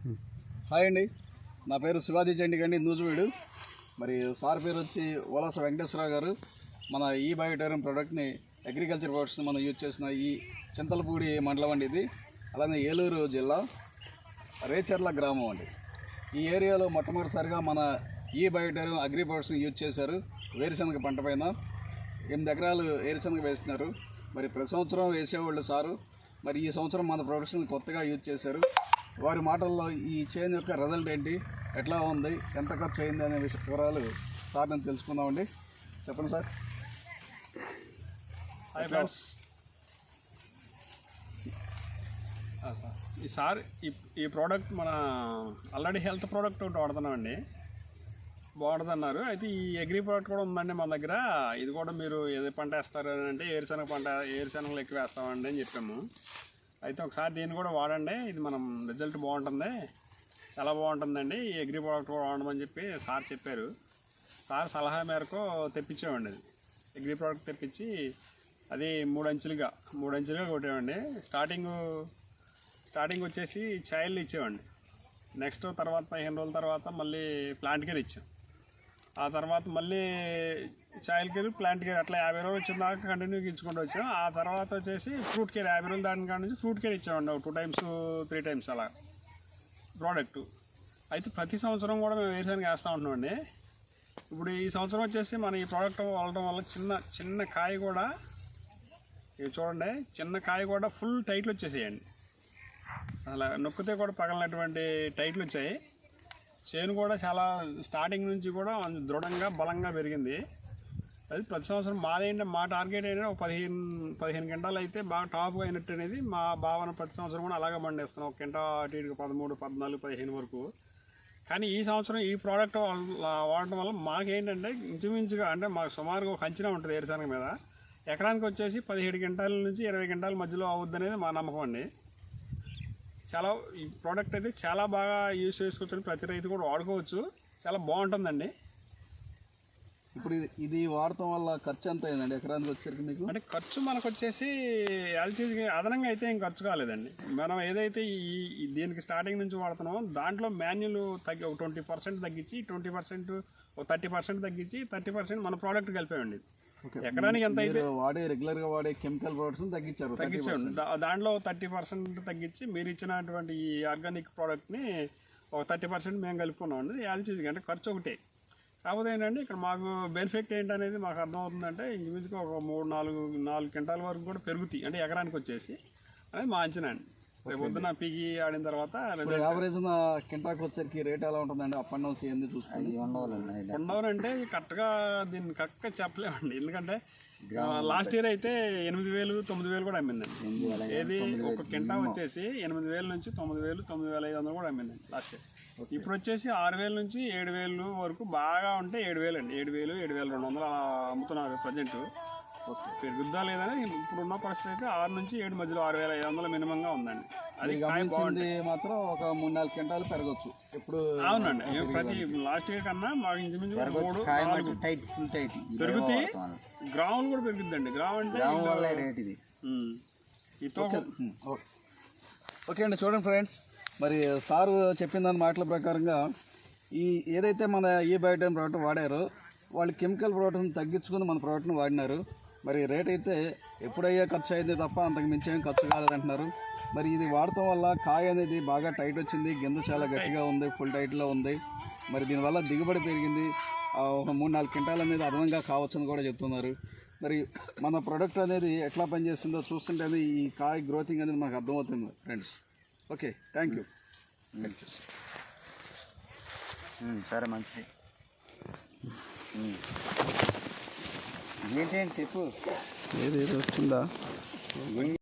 Hi అండి. నా పేరు శివాజీ చండిగండి నూజువీడు. మరి సార్ పేరు వచ్చి ఓలాస వెంకటేశ్వరరావు గారు. మన ఈ బయోటైరం ప్రోడక్ట్ని అగ్రికల్చర్ ప్రొడక్ట్స్ మనం యూజ్ చేసిన ఈ చింతలపూడి మండలం అండి ఇది. అలానే ఏలూరు జిల్లా రేచర్ల గ్రామం అండి. ఈ ఏరియాలో మొట్టమొదటిసారిగా మన ఈ బయోటైరం అగ్రి ప్రొడక్ట్స్ని యూజ్ చేశారు. వేరుశనగ పంట పైన ఎనిమిది ఎకరాలు వేరుశనగ వేస్తున్నారు. మరి ప్రతి సంవత్సరం వేసేవాళ్ళు సారు. మరి ఈ సంవత్సరం మన ప్రొడక్ట్స్ని కొత్తగా యూజ్ చేశారు. వారి మాటల్లో ఈ చేంజ్ యొక్క రిజల్ట్ ఏంటి ఎట్లా ఉంది ఎంత ఖర్చు అయింది అనే విషయ వివరాలు సార్ నేను తెలుసుకుందామండి. చెప్పండి సార్. హాయ్ ఫ్రెండ్స్ ఈ సార్ ఈ ఈ ప్రోడక్ట్ మన ఆల్రెడీ హెల్త్ ప్రోడక్ట్ ఒకటి వాడుతున్నామండి బాగుంటుంది అన్నారు అయితే ఈ అగ్రి ప్రోడక్ట్ కూడా ఉందండి మన దగ్గర. ఇది కూడా మీరు ఏది పంట వేస్తారు అని అంటే ఏరుశనగ పంట ఏరుశనగలు ఎక్కువ వేస్తామండి అని చెప్పాము. అయితే ఒకసారి దీన్ని కూడా వాడండి. ఇది మనం రిజల్ట్ బాగుంటుంది. చాలా బాగుంటుందండి. ఈ అగ్రి ప్రోడక్ట్ కూడా వాడమని చెప్పి సార్ చెప్పారు. సార్ సలహా మేరకు తెప్పించామండి అది. అగ్రి ప్రోడక్ట్ తెప్పించి అది మూడు అంచులుగా మూడు అంచులుగా కొట్టామండి స్టార్టింగ్ స్టార్టింగ్ వచ్చేసి చైల్డ్ ఇచ్చామండి నెక్స్ట్ తర్వాత పదిహేను రోజుల తర్వాత మళ్ళీ ప్లాంట్ ఇచ్చాం. ఆ తర్వాత మళ్ళీ చాయిల్ కేర్ ప్లాంట్ కేర్ అట్లా యాభై రోజులు వచ్చిన దాకా కంటిన్యూగా ఇచ్చుకుంటూ వచ్చాం. ఆ తర్వాత వచ్చేసి ఫ్రూట్ కేర్ యాభై రోజులు దాని కాడ నుంచి ఫ్రూట్ కేర్ ఇచ్చామండి. ఒక టూ టైమ్స్ త్రీ టైమ్స్ అలా ప్రోడక్ట్ అయితే ప్రతి సంవత్సరం కూడా మేము వేరుశనగ వేస్తూ ఉంటున్నామండి. ఇప్పుడు ఈ సంవత్సరం వచ్చేసి మన ఈ ప్రోడక్ట్ వాడటం వల్ల చిన్న చిన్న కాయ కూడా ఇవి చూడండి చిన్న కాయ కూడా ఫుల్ టైట్లు వచ్చేసేయండి. అలా నొక్కితే కూడా పగలనటువంటి టైట్లు వచ్చాయి. చేను కూడా చాలా స్టార్టింగ్ నుంచి కూడా దృఢంగా బలంగా పెరిగింది. అది ప్రతి సంవత్సరం మాదేంటే మా టార్గెట్ అయినా ఒక పదిహేను పదిహేను గంటలు అయితే బాగా టాప్గా అయినట్టు అనేది మా భావన ప్రతి సంవత్సరం కూడా అలాగే పండిస్తున్నాం. ఒక గంట అటు ఇటు పదమూడు పద్నాలుగు పదిహేను వరకు. కానీ ఈ సంవత్సరం ఈ ప్రోడక్ట్ వాడటం వల్ల మాకేంటంటే ఇంచుమించుగా అంటే మాకు సుమారుగా ఒక అంచనా ఉంటుంది ఏరుశనగ మీద. ఎకరానికి వచ్చేసి పదిహేడు గంటల నుంచి ఇరవై గంటల మధ్యలో అవుద్ది అనేది మా నమ్మకం అండి. చాలా ఈ ప్రోడక్ట్ అయితే చాలా బాగా యూజ్ చేసుకోవచ్చు ప్రతి రైతు కూడా వాడుకోవచ్చు. చాలా బాగుంటుందండి. ఇప్పుడు ఇది ఇది వాడటం వల్ల ఖర్చు ఎంత అయిందండి? ఎకరానికి వచ్చేసరికి మీకు? అంటే ఖర్చు మనకు వచ్చేసి ఎల్టీజీకి అదనంగా అయితే ఏం ఖర్చు కాలేదండి. మనం ఏదైతే ఈ దీనికి స్టార్టింగ్ నుంచి వాడుతున్నామో దాంట్లో మాన్యుల్ తగ్గి ఒక ట్వంటీ పర్సెంట్ తగ్గించి ట్వంటీ పర్సెంట్ ఒక థర్టీ పర్సెంట్ తగ్గించి థర్టీ పర్సెంట్ మన ప్రోడక్ట్ కలిపామండి. ఎకరానికి ఎంత అయితే వాడే రెగ్యులర్గా వాడే కెమికల్ ప్రొడక్ట్స్ని తగ్గించారు తగ్గించండి. దా- దాంట్లో థర్టీ పర్సెంట్ తగ్గించి మీరు ఇచ్చినటువంటి ఈ ఆర్గానిక్ ప్రోడక్ట్ని ఒక థర్టీ పర్సెంట్ మేము కలుపుకున్నాం. అండి ఎల్టీజీ అంటే ఖర్చు ఒకటే. కాకపోతే ఏంటంటే ఇక్కడ మాకు బెనిఫిట్ ఏంటనేది మాకు అర్థమవుతుందంటే ఇంచుమించుగా ఒక మూడు నాలుగు నాలుగు క్వింటాల వరకు కూడా పెరుగుతాయి. అంటే ఎకరానికి వచ్చేసి. అనేది మా అంచనా అండి. రేపు పొద్దున పీకి ఆడిన తర్వాత యావరేజ్ కింటాకి వచ్చేసరికి రేట్ ఎలా ఉంటుందండి? అప్ అండ్ డౌన్స్ ఏంది చూసుకుని ఉండవనంటే కరెక్ట్గా దీన్ని కరెక్ట్గా చెప్పలేమండి. ఎందుకంటే లాస్ట్ ఇయర్ అయితే ఎనిమిది వేలు తొమ్మిది వేలు కూడా అమ్మిందండి. ఏది ఒక కింటా వచ్చేసి ఎనిమిది వేల నుంచి తొమ్మిది వేలు తొమ్మిది వేల ఐదు వందలు కూడా అమ్మిందండి లాస్ట్ ఇయర్ ఇప్పుడు వచ్చేసి ఆరు వేల నుంచి ఏడు వేలు వరకు బాగా ఉంటే ఏడు వేలు అండి ఏడు వేలు ఏడు వేల రెండు వందలు అమ్ముతున్నారు ప్రజెంట్. పెరుగుద్దా లేదని ఇప్పుడు ఉన్న పరిస్థితి అయితే ఆరు నుంచి ఏడు మధ్యలో ఆరు వేల ఐదు వందల మినిమంగా ఉందండి. అది గమనించింది మాత్రం ఒక మూడు నాలుగు క్వింటాలు పెరగచ్చు. ఇప్పుడు అవునండి. ప్రతి లాస్ట్ ఇయర్ కన్నా మాకు ఇంచుమించు మూడు టైట్ ఫుల్ టైట్. పెరుగుతాయి గ్రాములు కూడా పెరుగుద్దండి. గ్రామ్ అంటే వల్ల రేట్ ఇది. ఓకే. ఓకే అండి చూడండి ఫ్రెండ్స్. మరి సారు చెప్పిన దాని మాటల ప్రకారంగా ఈ ఏదైతే మన ఈ బయోటైన్ ప్రోడక్ట్ వాడారో వాళ్ళు కెమికల్ ప్రోడక్ట్ని తగ్గించుకుని మన ప్రోడక్ట్ని వాడినారు. మరి రేట్ అయితే ఎప్పుడయ్యే ఖర్చు అయింది తప్ప అంతకు మించి ఏం ఖర్చు కాలేదంటున్నారు. మరి ఇది వాడటం వల్ల కాయ అనేది బాగా టైట్ వచ్చింది గింజ చాలా గట్టిగా ఉంది ఫుల్ టైట్లో ఉంది. మరి దీనివల్ల దిగుబడి పెరిగింది. ఒక మూడు నాలుగు క్వింటాల్ అనేది అదనంగా కావచ్చని కూడా చెప్తున్నారు. మరి మన ప్రోడక్ట్ అనేది ఎట్లా పనిచేస్తుందో చూస్తుంటేనే ఈ కాయ గ్రోతింగ్ అనేది మనకు అర్థమవుతుంది ఫ్రెండ్స్. Okay thank you. ఉమ్, సరే మంచిది. ఉమ్. ఏంటి ఏంటి చెప్పు. ఏది వచ్చిందా ఏం